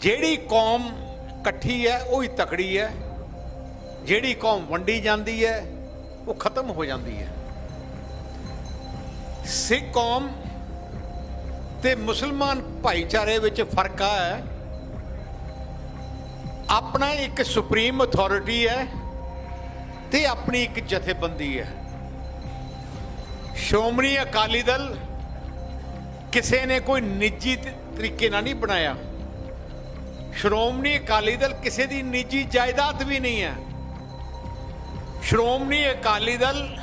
ਜਿਹੜੀ ਕੌਮ ਇਕੱਠੀ ਹੈ, ਉਹ ਹੀ ਤਕੜੀ ਹੈ। ਜਿਹੜੀ ਕੌਮ ਵੰਡੀ ਜਾਂਦੀ ਹੈ, ਉਹ ਖਤਮ ਹੋ ਜਾਂਦੀ ਹੈ। ਸਿੱਖ ਕੌਮ ਤੇ ਮੁਸਲਮਾਨ ਭਾਈਚਾਰੇ ਵਿੱਚ ਫ਼ਰਕ ਆ ਹੈ ਆਪਣਾ ਇੱਕ ਸੁਪਰੀਮ ਅਥਾਰਟੀ ਹੈ ਤੇ ਆਪਣੀ ਇੱਕ ਜਥੇਬੰਦੀ ਹੈ। ਸ਼੍ਰੋਮਣੀ ਅਕਾਲੀ ਦਲ ਕਿਸੇ ਨੇ ਕੋਈ ਨਿੱਜੀ ਤਰੀਕੇ ਨਾਲ ਨਹੀਂ ਬਣਾਇਆ। ਸ਼੍ਰੋਮਣੀ ਅਕਾਲੀ ਦਲ ਕਿਸੇ ਦੀ ਨਿੱਜੀ ਜਾਇਦਾਦ ਵੀ ਨਹੀਂ ਹੈ। ਸ਼੍ਰੋਮਣੀ ਅਕਾਲੀ ਦਲ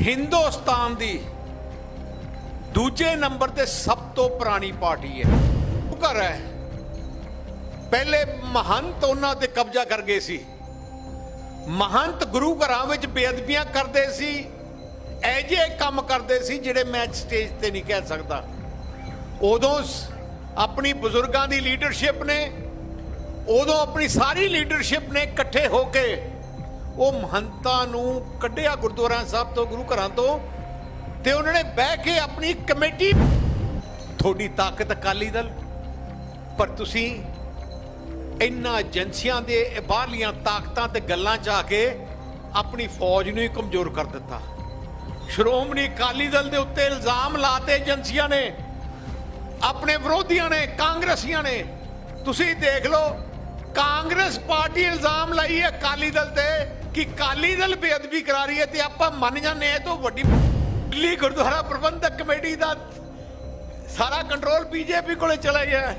ਹਿੰਦੁਸਤਾਨ ਦੀ ਦੂਜੇ ਨੰਬਰ ਤੇ ਸਭ ਤੋਂ ਪੁਰਾਣੀ ਪਾਰਟੀ ਹੈ। ਉਹ ਘਰ ਹੈ। ਪਹਿਲੇ ਮਹੰਤ ਉਹਨਾਂ ਤੇ ਕਬਜ਼ਾ ਕਰ ਗਏ ਸੀ। ਮਹੰਤ ਗੁਰੂ ਘਰਾਂ ਵਿੱਚ ਬੇਅਦਬੀਆਂ ਕਰਦੇ ਸੀ। ਐਜੇ ਕੰਮ ਕਰਦੇ ਸੀ ਜਿਹੜੇ ਮੈਂ ਸਟੇਜ ਤੇ ਨਹੀਂ ਕਹਿ ਸਕਦਾ। ਉਦੋਂ ਆਪਣੀ ਬਜ਼ੁਰਗਾਂ ਦੀ ਲੀਡਰਸ਼ਿਪ ਨੇ, ਉਦੋਂ ਆਪਣੀ ਸਾਰੀ ਲੀਡਰਸ਼ਿਪ ਨੇ ਇਕੱਠੇ ਹੋ ਕੇ ਉਹ ਮਹੰਤਾਂ ਨੂੰ ਕੱਢਿਆ ਗੁਰਦੁਆਰਾ ਸਾਹਿਬ ਤੋਂ, ਗੁਰੂ ਘਰਾਂ ਤੋਂ, ਤੇ ਉਹਨਾਂ ਨੇ ਬਹਿ ਕੇ ਆਪਣੀ ਕਮੇਟੀ, ਤੁਹਾਡੀ ਤਾਕਤ ਅਕਾਲੀ ਦਲ, ਪਰ ਤੁਸੀਂ ਇੰਨਾ ਏਜੰਸੀਆਂ ਦੇ ਬਾਹਰਲੀਆਂ ਤਾਕਤਾਂ ਤੇ ਗੱਲਾਂ 'ਚ ਆ ਕੇ ਆਪਣੀ ਫੌਜ ਨੂੰ ਹੀ ਕਮਜ਼ੋਰ ਕਰ ਦਿੱਤਾ। ਸ਼੍ਰੋਮਣੀ ਅਕਾਲੀ ਦਲ ਦੇ ਉੱਤੇ ਇਲਜ਼ਾਮ ਲਾਤੇ ਏਜੰਸੀਆਂ ਨੇ ਆਪਣੇ ਵਿਰੋਧੀਆਂ ਨੇ, ਕਾਂਗਰਸੀਆਂ ਨੇ। ਤੁਸੀਂ ਦੇਖ ਲਓ, ਕਾਂਗਰਸ ਪਾਰਟੀ ਇਲਜ਼ਾਮ ਲਾਈ ਹੈ ਅਕਾਲੀ ਦਲ ਤੇ ਕਿ ਅਕਾਲੀ ਦਲ ਬੇਅਦਬੀ ਕਰਾ ਰਹੀ ਹੈ ਤੇ ਆਪਾਂ ਮੰਨ ਜਾਂਦੇ ਹਾਂ ਇਹ ਤੋਂ ਵੱਡੀ ਦਿੱਲੀ ਗੁਰਦੁਆਰਾ ਪ੍ਰਬੰਧਕ ਕਮੇਟੀ ਦਾ ਸਾਰਾ ਕੰਟਰੋਲ ਬੀਜੇਪੀ ਕੋਲੇ ਚਲਾ ਗਿਆ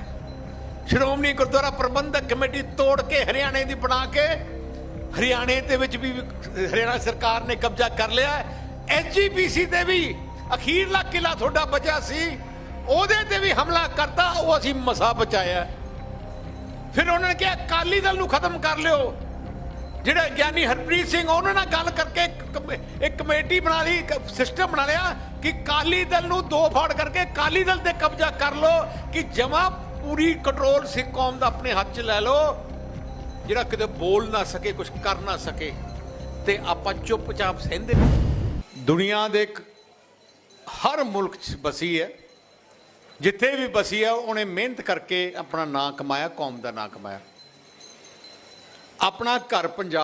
ਸ਼੍ਰੋਮਣੀ ਗੁਰਦੁਆਰਾ ਪ੍ਰਬੰਧਕ ਕਮੇਟੀ ਤੋੜ ਕੇ ਹਰਿਆਣੇ ਦੀ ਬਣਾ ਕੇ ਹਰਿਆਣੇ ਦੇ ਵਿੱਚ ਵੀ ਹਰਿਆਣਾ ਸਰਕਾਰ ਨੇ ਕਬਜ਼ਾ ਕਰ ਲਿਆ ਐਸਜੀਪੀਸੀ ਤੇ ਵੀ ਅਖੀਰਲਾ ਕਿਲਾ ਤੁਹਾਡਾ ਬਚਿਆ ਸੀ। ਉਹਦੇ ਤੇ ਵੀ ਹਮਲਾ ਕਰਤਾ, ਉਹ ਅਸੀਂ ਮਸਾ ਬਚਾਇਆ। ਫਿਰ ਉਹਨਾਂ ਨੇ ਕਿਹਾ, ਅਕਾਲੀ ਦਲ ਨੂੰ ਖਤਮ ਕਰ ਲਿਓ। ਜਿਹੜਾ ਗਿਆਨੀ ਹਰਪ੍ਰੀਤ ਸਿੰਘ, ਉਹਨਾਂ ਨਾਲ ਗੱਲ ਕਰਕੇ ਇੱਕ ਕਮੇ- ਇੱਕ ਕਮੇਟੀ ਬਣਾ ਲਈ ਸਿਸਟਮ ਬਣਾ ਲਿਆ ਕਿ ਕਾਲੀ ਦਲ ਨੂੰ ਦੋ ਫਾੜ ਕਰਕੇ ਕਾਲੀ ਦਲ ਤੇ ਕਬਜ਼ਾ ਕਰ ਲਓ, ਕਿ ਜਮਾ ਪੂਰੀ ਕੰਟਰੋਲ ਸਿੱਖ ਕੌਮ ਦਾ ਆਪਣੇ ਹੱਥ 'ਚ ਲੈ ਲਓ। ਜਿਹੜਾ ਕਿਤੇ ਬੋਲ ਨਾ ਸਕੇ ਕੁਝ ਕਰ ਨਾ ਸਕੇ, ਤੇ ਆਪਾਂ ਚੁੱਪਚਾਪ ਸਹਿੰਦੇ। ਦੁਨੀਆ ਦੇ ਹਰ ਮੁਲਕ 'ਚ ਬਸੀ ਹੈ। ਜਿੱਥੇ ਵੀ ਬਸੀ ਆ, ਉਹਨੇ ਮਿਹਨਤ ਕਰਕੇ ਆਪਣਾ ਨਾਂ ਕਮਾਇਆ, ਕੌਮ ਦਾ ਨਾਂ ਕਮਾਇਆ। ਆਪਣਾ ਘਰ ਪੰਜਾਬ